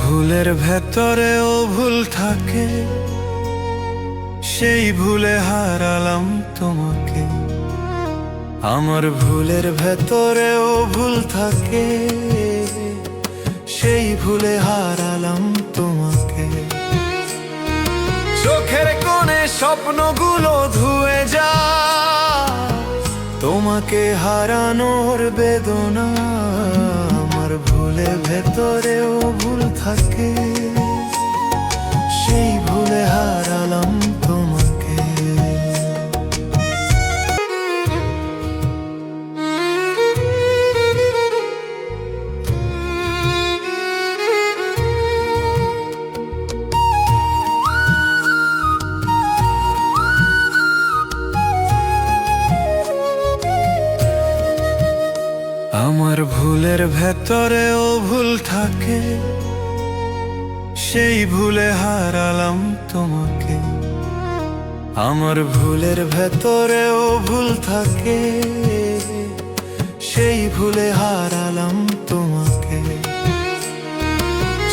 ভুলের ভেতরেও ভুল থাকে, সেই ভুলে হারালাম তোমাকে। আমার ভুলের ভেতরেও ভুল থাকে, সেই ভুলে হারালাম তোমাকে। চোখের কোণে স্বপ্নগুলো ধুয়ে যা, তোমাকে হারানোর বেদনা। থাকে সেই ভুলে হারালাম তোমাকে। আমার ভুলের ভেতরেও ভুল থাকে। সেই ভুলে হারালাম তোমাকে। আমার ভুলের ভেতরেও ভুল থাকে, সেই ভুলে হারালাম তোমাকে।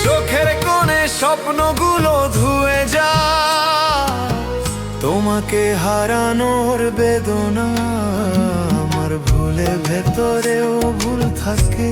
চোখের কোণে স্বপ্নগুলো ধুয়ে যা, তোমাকে হারানোর বেদনা আমার ভুলে ভেতরেও ভুল থাকে।